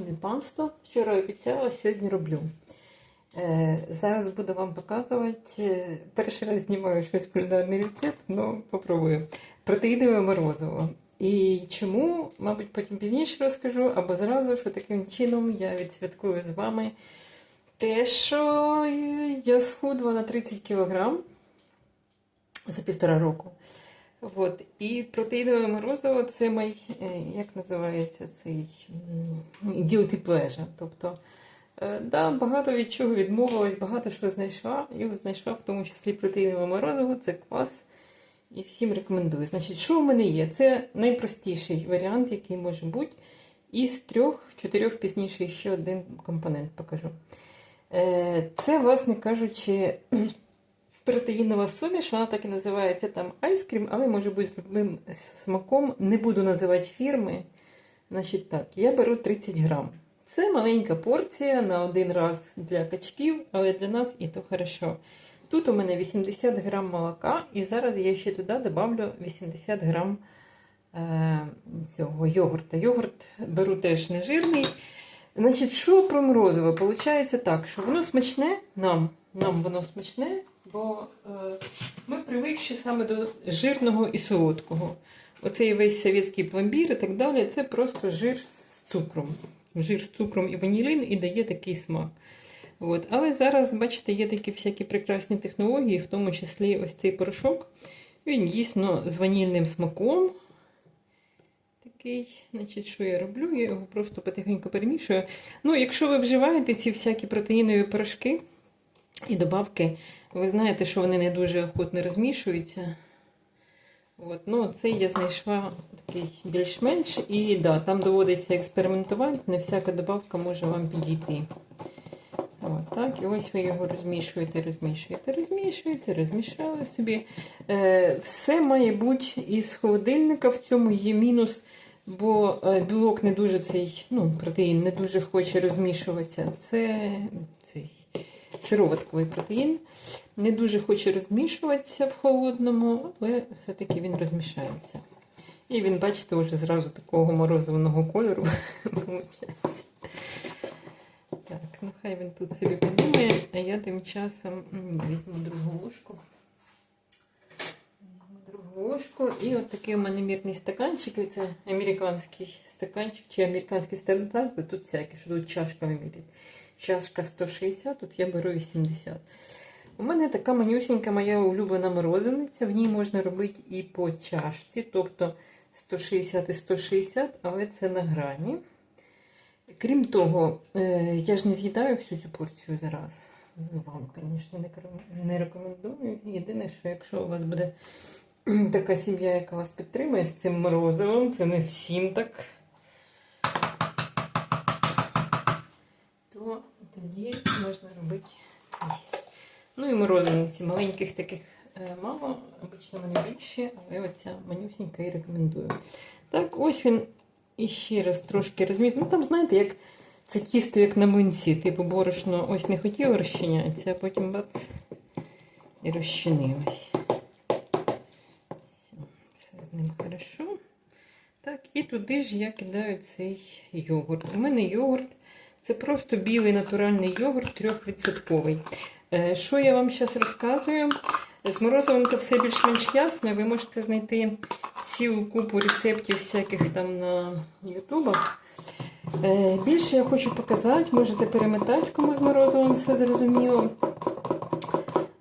Не панство. Вчора обіцяла, сьогодні роблю. Е, зараз буду вам показувати. е, Перший раз знімаю щось кулінарний рецепт, але попробую. Протеїнове морозиво. І чому, мабуть, потім пізніше розкажу, або зразу, що таким чином я відсвяткую з вами те, що я схудла на 30 кг за півтора року. От. І протеїнове морозиво це мій, е, як називається цей guilty pleasure. Тобто, е, да, багато від чого відмовилась, багато що знайшла. І знайшла в тому числі протеїнове морозиво, це квас. І всім рекомендую. Значить, що в мене є? Це найпростіший варіант, який може бути. Із трьох-чотирьох пізніше ще один компонент покажу. Е, Це, власне кажучи, протеїнова суміш, вона так і називається там айскрім, але може бути з любим смаком. Не буду називати фірми. Значить так, я беру 30 грам. Це маленька порція на один раз для качків, але для нас і то хорошо. Тут у мене 80 грам молока, і зараз я ще туди добавлю 80 грам е, цього йогурта. Йогурт беру теж нежирний. Значить, що про морозиво? Получається так, що воно смачне нам, нам воно смачне, бо е, ми привикші саме до жирного і солодкого. Оцей весь совєтський пломбір і так далі, це просто жир з цукром. Жир з цукром і ванілин і дає такий смак. От. Але зараз, бачите, є такі всякі прекрасні технології, в тому числі ось цей порошок. Він дійсно з ванільним смаком. Такий, значить, що я роблю? Я його просто потихеньку перемішую. Ну, якщо ви вживаєте ці всякі протеїнові порошки і добавки, ви знаєте, що вони не дуже охотно розмішуються. От, ну, це я знайшла такий більш-менш. І да, там доводиться експериментувати, не всяка добавка може вам підійти. От, так, і ось ви його розмішуєте, розмішуєте, розмішуєте, розмішали собі. Е, все має бути із холодильника. В цьому є мінус, бо е, білок не дуже цей, ну, протеїн не дуже хоче розмішуватися. Це цей сироватковий протеїн. Не дуже хоче розмішуватися в холодному, але все-таки він розмішається. І він, бачите, вже зразу такого морозивного кольору. Так, ну хай він тут собі подумає, а я тим часом візьму другу ложку. Другу ложку. І от такий у мене мірний стаканчик. Це американський стаканчик чи американський стандарт. Тут всякі, що тут чашками мірять. Чашка 160, тут я беру 80. У мене така манюсінька моя улюблена морозиниця. В ній можна робити і по чашці, тобто 160 і 160, але це на грані. Крім того, е, я ж не з'їдаю всю цю порцію зараз. Ну, Вам, звісно, не рекомендую. Єдине, що якщо у вас буде така сім'я, яка вас підтримує з цим морозивом, це не всім так. То тоді можна робити цей. Ну і морозиниці маленьких таких е, мало, обично вони більші, але оця манюсенька і рекомендую. Так, ось він і ще раз трошки розміст. Ну там, знаєте, як це тісто, як на млинці. Типу борошно ось не хотіло розчинятися, а потім бац і розчинилось. Все, все з ним хорошо. Так, і туди ж я кидаю цей йогурт. У мене йогурт це просто білий натуральний йогурт трьохвідсотковий. Е, Що я вам зараз розказую? З морозивом це все більш-менш ясно. Ви можете знайти цілу купу рецептів всяких там на ютубах. Е, Більше я хочу показати, можете перемотати, кому з морозивом все зрозуміло.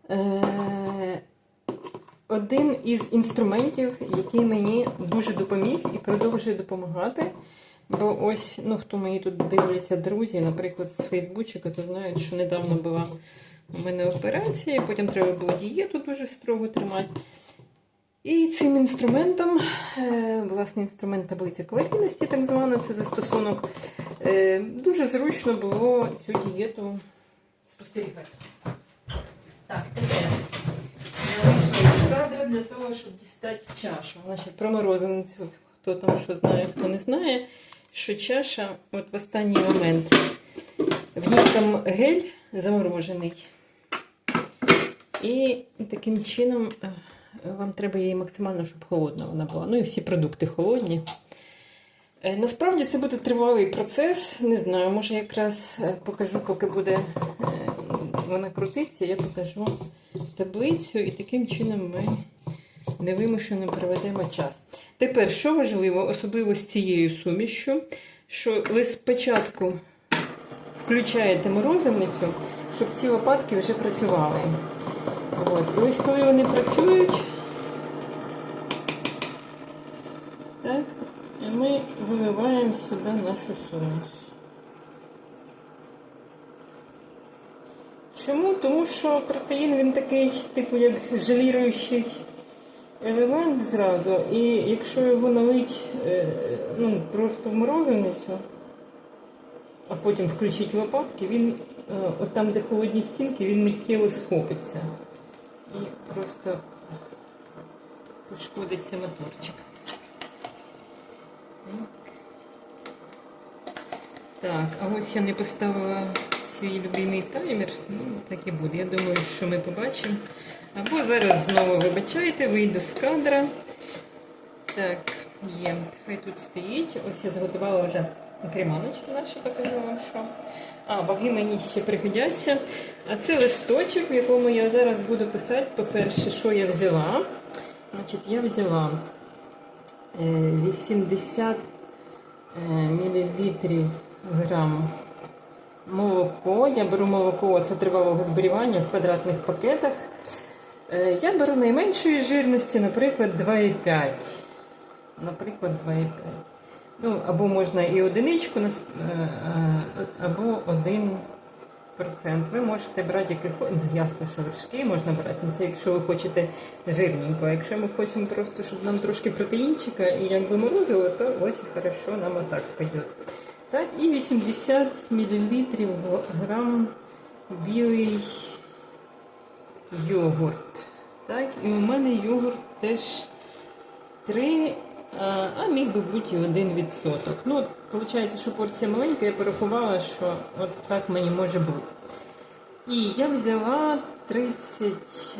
Е, Один із інструментів, який мені дуже допоміг і продовжує допомагати. Бо ось, ну хто мої тут дивляться друзі, наприклад, з Фейсбучика, то знають, що недавно була у мене операція, потім треба було дієту дуже строго тримати. І цим інструментом, е, власне, інструмент таблиці калорійності, так звана, це застосунок, е, дуже зручно було цю дієту спостерігати. Так, тепер я вийшла для того, щоб дістати чашу. Значить, про морозиницю, хто там що знає, хто не знає, що чаша, от в останній момент, в ній там гель заморожений. І таким чином е, вам треба її максимально, щоб холодна вона була. Ну і всі продукти холодні. Е, Насправді це буде тривалий процес. Не знаю, може якраз е, покажу, поки буде вона крутиться, я покажу таблицю і таким чином ми невимушено проведемо час. Тепер, що важливо, особливо з цією сумішю, що ви спочатку включаєте морозивницю, щоб ці лопатки вже працювали. От. І ось коли вони працюють, так, і ми виливаємо сюди нашу суміш. Чому? Тому що протеїн він такий, типу, як желіруючий елемент зразу, і якщо його налить е, ну, просто в морозивницю, а потім включити лопатки, він е, от там, де холодні стінки, він миттєво схопиться. І просто пошкодиться моторчик. Так, а ось я не поставила свій любимий таймер, ну так і буде. Я думаю, що ми побачимо. Або зараз знову вибачайте, вийду з кадра. Так, є. Хай тут стоїть. Ось я зготувала вже креманочки наші, покажу вам що. А, ваги мені ще пригодяться. А це листочок, в якому я зараз буду писати, по-перше, що я взяла. Значить, я взяла е, 80 мл грам молоко. Я беру молоко це тривалого зберігання в квадратних пакетах. Е, Я беру найменшої жирності, наприклад, 2,5. Наприклад, 2,5. Ну, або можна і одиничку, е, е, або 1 процент. Ви можете брати яких ну, ясно, що вершки можна брати. Ну, це якщо ви хочете жирненько. А якщо ми хочемо просто, щоб нам трошки протеїнчика і якби морозило, то ось хорошо нам отак пойде. Так, і 80 мл грам білий йогурт. Так, і у мене йогурт теж 3, а, міг би бути і 1 відсоток. Ну, виходить, що порція маленька, я порахувала, що от так мені може бути. І я взяла 30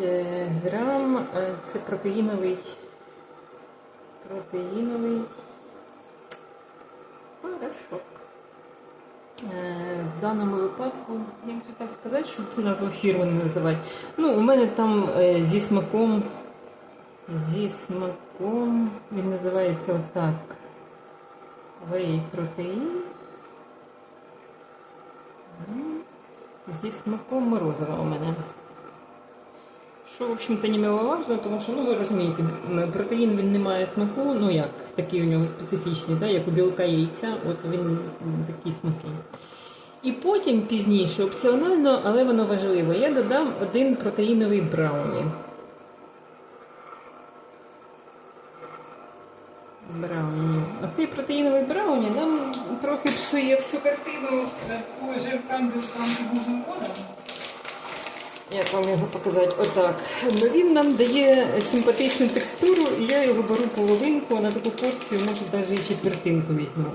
е, грам, е, це протеїновий, протеїновий порошок. Е, В даному випадку, як це так сказати, щоб назву фірми не називати. Ну, у мене там е, зі смаком, зі смаком, він називається отак. Вей протеїн. Зі смаком морозива у мене. Що, в общем-то, немаловажно, тому що, ну ви розумієте, протеїн він не має смаку, ну як, такий у нього специфічний, да, як у білка яйця, от він такий смаки. І потім пізніше, опціонально, але воно важливо, я додам один протеїновий брауні. Брауні. Оцей протеїновий брауні нам трохи псує всю картину е, по жиркам, білкам і вуглеводам. Як вам його показати? Отак. Ну він нам дає симпатичну текстуру, і я його беру половинку, а на таку порцію, може навіть і четвертинку візьму.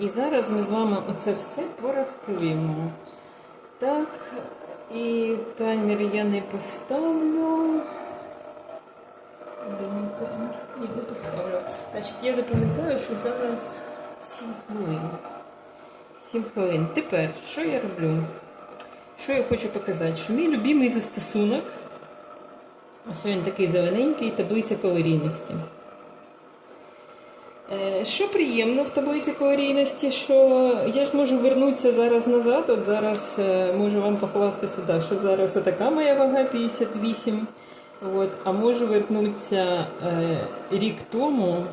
І зараз ми з вами оце все порахуємо. Так, і таймер я не поставлю. Ні, не поставлю. Значить, я запам'ятаю, що зараз 7 хвилин. 7 хвилин. Тепер, що я роблю? Що я хочу показати? Що мій любимий застосунок, ось він такий зелененький, таблиця калорійності. Е, Що приємно в таблиці калорійності, що я ж можу вернутися зараз назад, от зараз е, можу вам похвастатися, да, що зараз отака моя вага 58. От, а можу вернутися е, рік тому.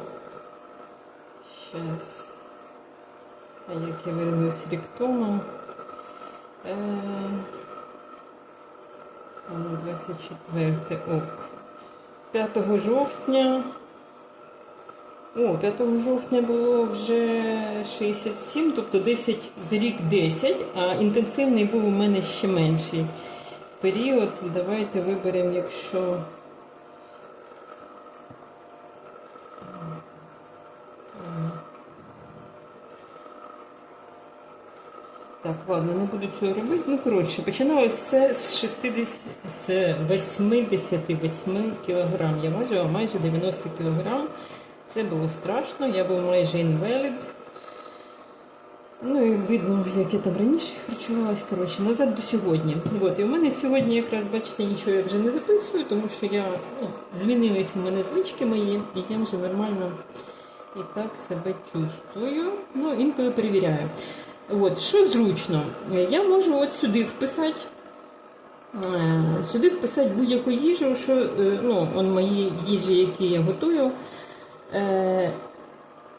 Щас. А як я вернусь рік тому? Е, ну, 24 ок. 5 жовтня. О, 5 жовтня було вже 67, тобто 10 за рік 10, а інтенсивний був у мене ще менший період. Давайте виберемо, якщо. Так, ладно, не буду цього робити. Ну, коротше, починалося все з 60, з 88 кг. Я важила майже 90 кг. Це було страшно, я був майже інвалід. Ну і видно, як я там раніше харчувалась, коротше, назад до сьогодні. От, і в мене сьогодні якраз, бачите, нічого я вже не записую, тому що я ну, змінились у мене звички мої, і я вже нормально і так себе чувствую. Ну, інколи перевіряю. От, що зручно, я можу от сюди вписати. е, Сюди вписати будь-яку їжу, що е, ну, он мої їжі, які я готую. Е,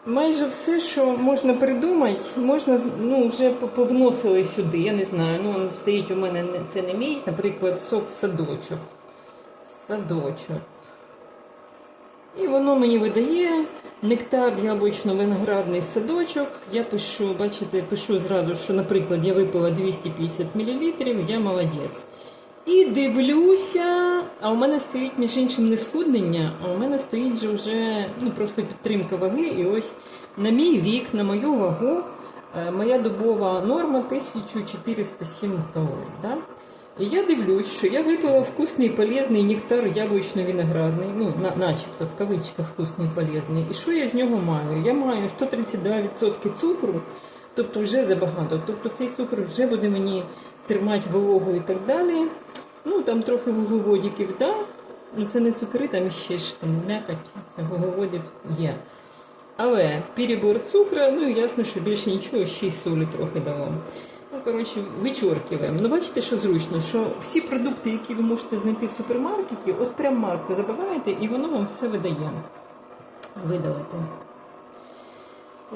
Майже все, що можна придумати, можна ну, вже повносили сюди. Я не знаю. Ну, он стоїть у мене це не мій, наприклад, сок садочок. Садочок. І воно мені видає нектар яблучно-виноградний садочок. Я пишу, бачите, пишу зразу, що, наприклад, я випила 250 мл, я молодець. І дивлюся, а у мене стоїть між іншим не схуднення, а у мене стоїть же вже ну, просто підтримка ваги. І ось на мій вік, на мою вагу, е, моя добова норма 1407 калорій. Да? І я дивлюсь, що я випила вкусний полезний нектар яблучно-виноградний, ну, на, начебто в кавичках вкусний полезний. І що я з нього маю? Я маю 132% цукру, тобто вже забагато. Тобто цей цукор вже буде мені тримати вологу і так далі. Ну, там трохи вуглеводиків, да. Ну, це не цукри, там ще ж там м'якоть, це вуглеводів є. Але перебор цукру, ну ясно, що більше нічого, ще й солі трохи дало. Ну, коротше, вичоркиваємо. Ну, бачите, що зручно, що всі продукти, які ви можете знайти в супермаркеті, от прям марку забиваєте, і воно вам все видає. Видалити.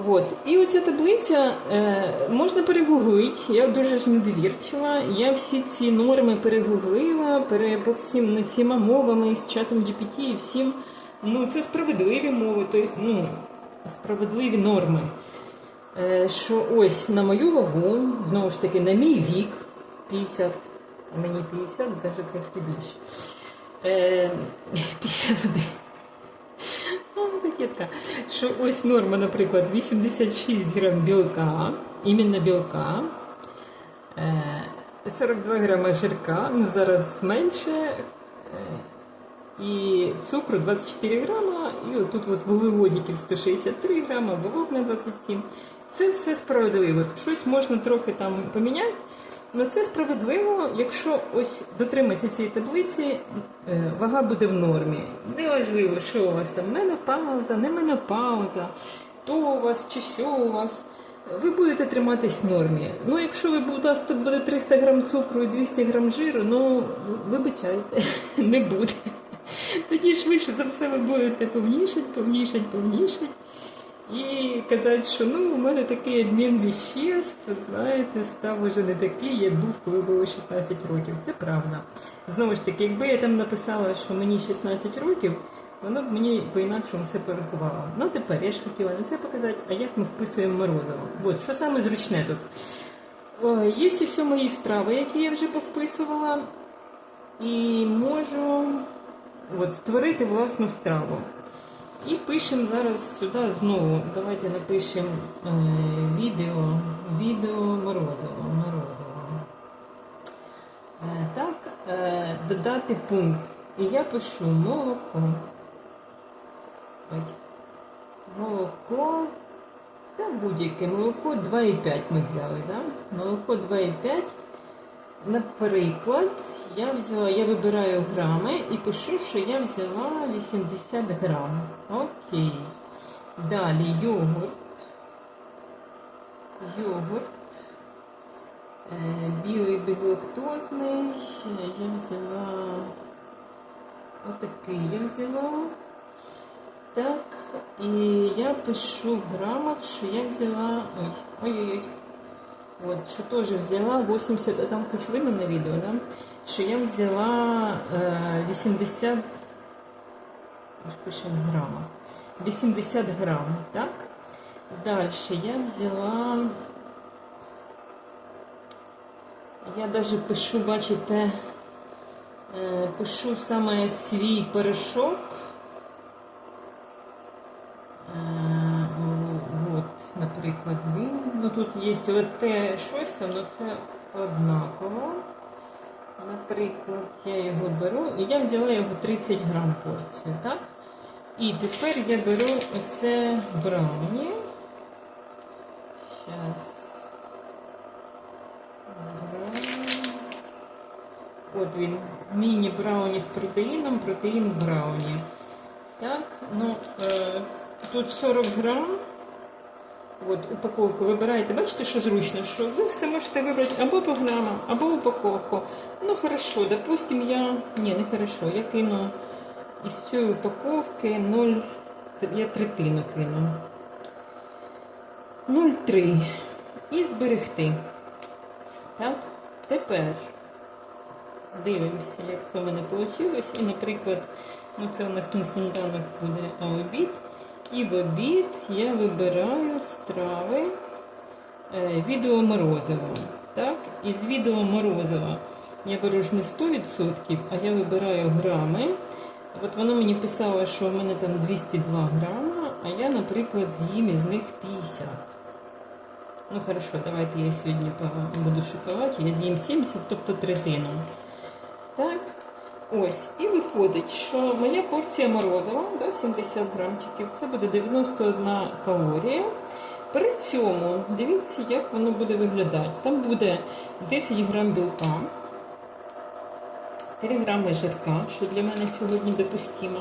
От. І оця таблиця е, можна перегуглити. Я дуже ж недовірчива. Я всі ці норми перегуглила, пере, по всім, не всіма мовами, з чатом GPT і всім. Ну, це справедливі мови, то, ну, справедливі норми. Е, що ось на мою вагу, знову ж таки, на мій вік 50, а мені 50, навіть трошки більше. Е, 51. Що ось норма, наприклад, 86 грам білка, іменно білка, е, 42 грама жирка, ну зараз менше, е, і цукру 24 грама, і отут от вуглеводиків 163 грама, білок на 27. Це все справедливо. Щось можна трохи там поміняти. Ну це справедливо, якщо ось дотриматися цієї таблиці, е, вага буде в нормі. Неважливо, що у вас там менопауза, не менопауза, то у вас чи сьо у вас. Ви будете триматись в нормі. Ну, якщо ви у вас тут буде 300 грам цукру і 200 грам жиру, ну вибачайте, не буде. Тоді швидше за все ви будете повнішать, повнішать, повнішать. І казати, що ну у мене такий обмін віществ, знаєте, став уже не такий, як був, коли було 16 років. Це правда. Знову ж таки, якби я там написала, що мені 16 років, воно б мені по-інакшому все порахувало. Ну тепер я ж хотіла не це показати, а як ми вписуємо морозиво. От, що саме зручне тут. О, Є усі мої страви, які я вже повписувала, і можу от, створити власну страву. І пишемо зараз сюди знову. Давайте напишемо е, відео, відео морозиво. морозиво. Е, так, е, додати пункт. І я пишу молоко. Ой. Молоко. Та будь-яке молоко 2,5 ми взяли, да? Молоко 2,5. Наприклад, я взяла, я вибираю грами і пишу, що я взяла 80 грам. Окей. Далі йогурт. Йогурт. Е, білий безлактозний. Я взяла отакий я взяла. Так, і я пишу в грамах, що я взяла. Ой, ой-ой-ой. От, що теж взяла 80, а там хоч видно на відео, да? що я взяла е, 80, аж пишемо грама, 80 грам, так? Далі я взяла, я навіть пишу, бачите, е, пишу саме свій порошок. Е, От, наприклад, тут є те щось там, але це однаково. Наприклад, я його беру і я взяла його 30 грам порцію, так? І тепер я беру оце брауні. Зараз. От він. Міні-брауні з протеїном, протеїн брауні. Так, ну, е, тут 40 грам. От упаковку вибираєте. Бачите, що зручно, що ви все можете вибрати або по або упаковку. Ну, хорошо, допустим, я. Ні, не хорошо, я кину із цієї упаковки 0. Я третину кину. 0,3. І зберегти. Так, тепер дивимося, як це в мене вийшло. І, наприклад, ну це у нас не сніданок буде, а обід. І в обід я вибираю страви е, відео Морозова. Так? Із відео Морозова я беру ж не 100%, а я вибираю грами. От воно мені писало, що в мене там 202 грама, а я, наприклад, з'їм із них 50. Ну хорошо, давайте я сьогодні буду шокувати. Я з'їм 70, тобто третину. Так. Ось. І виходить, що моя порція морозива, да, 70 грамчиків, це буде 91 калорія. При цьому дивіться, як воно буде виглядати. Там буде 10 грам білка, 3 грами жирка, що для мене сьогодні допустимо.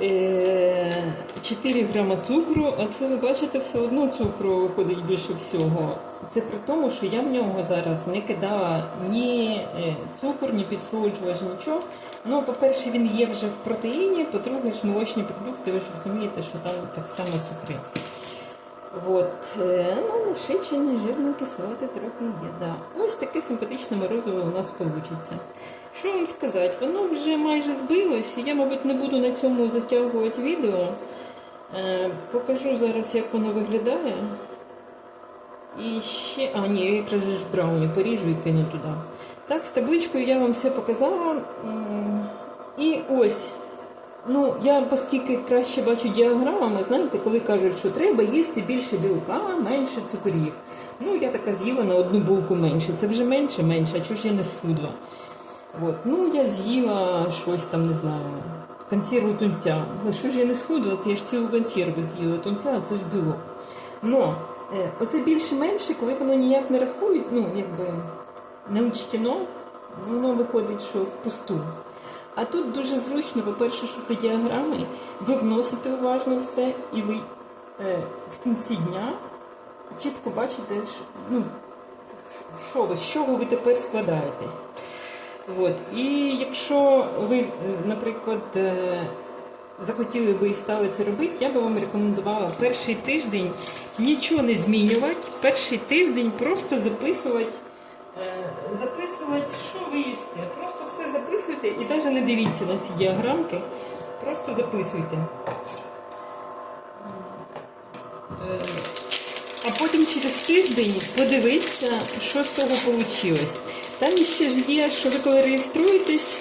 Е, 4 грама цукру, а це ви бачите, все одно цукру виходить більше всього. Це при тому, що я в нього зараз не кидала ні е, цукор, ні підсолоджувач, нічого. Ну, по-перше, він є вже в протеїні, по-друге, ж молочні продукти, ви ж розумієте, що там так само цукри. От, е, ну, насичені, жирно кислоти трохи є. Да. Ось таке симпатичне морозиво у нас вийде. Що вам сказати, воно вже майже збилось, я, мабуть, не буду на цьому затягувати відео. Е, покажу зараз, як воно виглядає. І ще. А, ні, я якраз ж брауні поріжу і кину туди. Так, з табличкою я вам все показала. І ось. Ну, я оскільки краще бачу діаграмами, знаєте, коли кажуть, що треба їсти більше білка, менше цукрів. Ну, я така з'їла на одну булку менше. Це вже менше, менше, а чого ж я не схудла? От, ну я з'їла щось там, не знаю, консерву тунця. Ну що ж я не схудла, це я ж цілу консерву з'їла тунця, а це ж білок. Но е, оце більше-менше, коли воно ніяк не рахують, ну якби не учтено, воно виходить, що впусту. А тут дуже зручно, по-перше, що це діаграми, ви вносите уважно все, і ви е, в кінці дня чітко бачите, що, ну, що ви, з чого ви тепер складаєтесь. От. І якщо ви, е, наприклад, е, захотіли би і стали це робити, я би вам рекомендувала перший тиждень нічого не змінювати, перший тиждень просто записувати, е, записувати, що ви їсте. Записуйте і навіть не дивіться на ці діаграмки, просто записуйте. Е, А потім через тиждень подивитися, що з того вийшло. Там ще ж є, що ви коли реєструєтесь,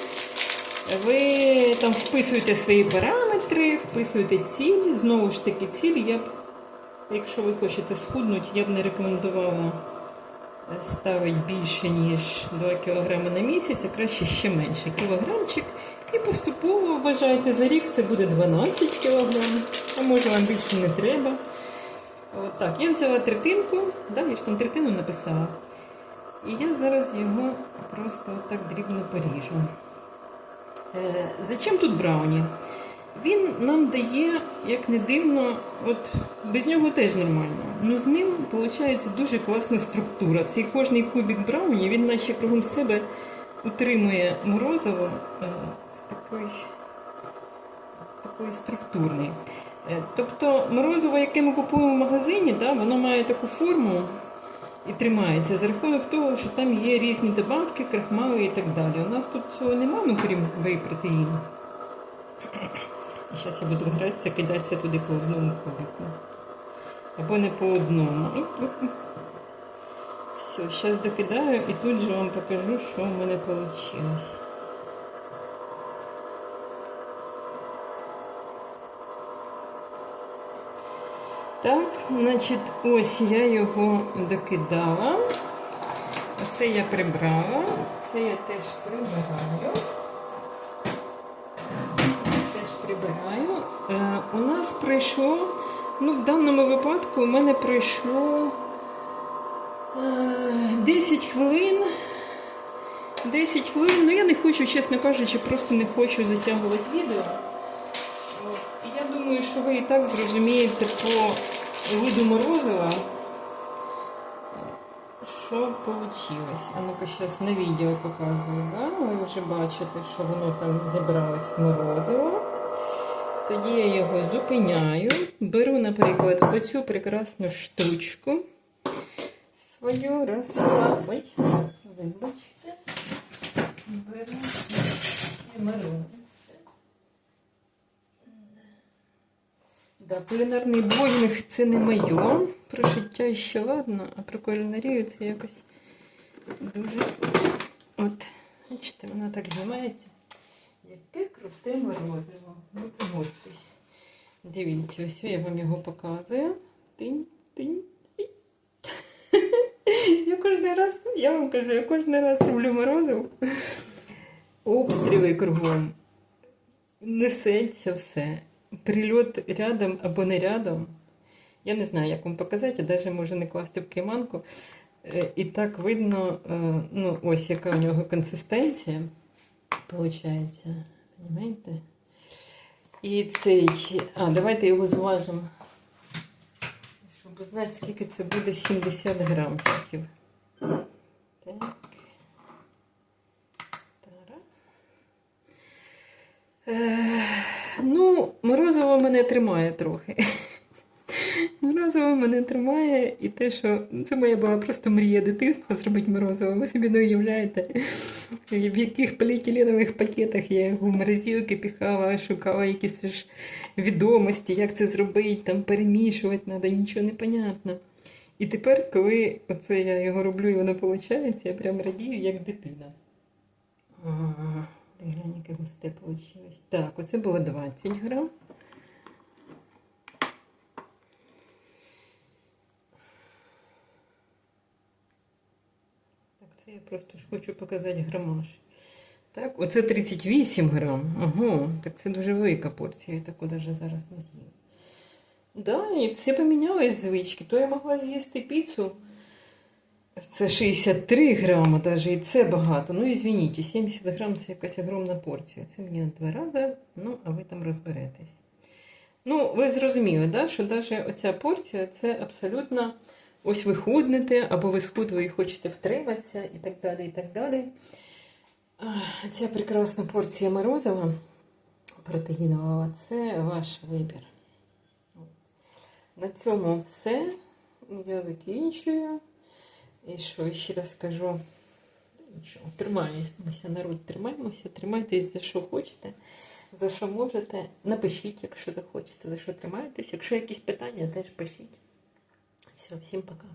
ви там вписуєте свої параметри, вписуєте ціль. Знову ж таки, ціль я б, якщо ви хочете схуднути, я б не рекомендувала ставити більше, ніж 2 кг на місяць, а краще ще менше кілограмчик. І поступово вважайте, за рік це буде 12 кг, а може вам більше не треба. От так, я взяла третинку, да, я ж там третину написала. І я зараз його просто так дрібно поріжу. Е, зачем тут брауні? Він нам дає, як не дивно, от без нього теж нормально. Ну з ним виходить дуже класна структура. Цей кожний кубик брауні, він наче кругом себе утримує морозиво е, в такий структурний. Е, Тобто морозиво, яке ми купуємо в магазині, да, воно має таку форму і тримається за рахунок того, що там є різні добавки, крахмали і так далі. У нас тут цього немає, ну крім вей-протеїну. І зараз я буду гратися, кидатися туди по одному кубику. Або не по одному. Все, зараз докидаю і тут же вам покажу, що в мене вийшло. Так, значить, ось я його докидала. Оце я прибрала. Це я теж прибираю. Прибираю. Е, у нас пройшло, ну, в даному випадку у мене пройшло е, 10 хвилин. 10 хвилин, ну я не хочу, чесно кажучи, просто не хочу затягувати відео. Я думаю, що ви і так зрозумієте по виду морозива, що вийшло. А ну-ка зараз на відео показую. Да? Ви вже бачите, що воно там зібралось в морозиво. Тоді я його зупиняю, беру, наприклад, оцю прекрасну штучку свою. Ой, вибачте. Беру і морозиво. Да, кулінарний блогінг це не моє. Про життя ще ладно, а про кулінарію це якось дуже. От, бачите, воно так знімається. Яке круте морозиво. Ну, погодьтесь. Дивіться, ось я вам його показую. Тинь, тинь, тинь. Я кожен раз, я вам кажу, я кожен раз роблю морозиво. Обстріли кругом. Несеться все. Прильот рядом або не рядом. Я не знаю, як вам показати, я навіть можу не класти в креманку. Е, І так видно, е, ну, ось яка у нього консистенція. Получається. Понимаєте? І цей. А, давайте його зважимо. Щоб знати, скільки це буде 70 грамчиків. Так. Е, ну, морозиво мене тримає трохи. Морозиво мене тримає, і те, що це моя була просто мрія дитинства зробити морозиво. Ви собі не уявляєте, в яких поліетиленових пакетах я його в морозилки піхала, шукала якісь ж відомості, як це зробити, там перемішувати треба, нічого не понятно. І тепер, коли оце я його роблю і воно виходить, я прям радію, як дитина. Глянь, яке густе вийшло. Так, оце було 20 грам. Так, я просто ж хочу показати грамаж. Так, оце 38 грам. Ого, так це дуже велика порція, я таку навіть зараз не з'їм. Да, і все помінялось звички. То я могла з'їсти піцу. Це 63 грама, навіть і це багато. Ну, извините, 70 грам це якась огромна порція. Це мені на два рази, ну, а ви там розберетесь. Ну, ви зрозуміли, да, що навіть оця порція це абсолютно ось ви худнете, або ви схудли і хочете втриматися, і так далі, і так далі. Ця прекрасна порція морозива протеїнового це ваш вибір. На цьому все. Я закінчую. І що ще раз скажу? Тримаємося, народ, тримаємося, тримайтесь за що хочете, за що можете. Напишіть, якщо захочете, за що тримаєтесь. Якщо якісь питання, теж пишіть. Все, всім пока.